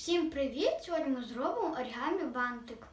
Всім привіт! Сьогодні ми зробимо оригамі бантик.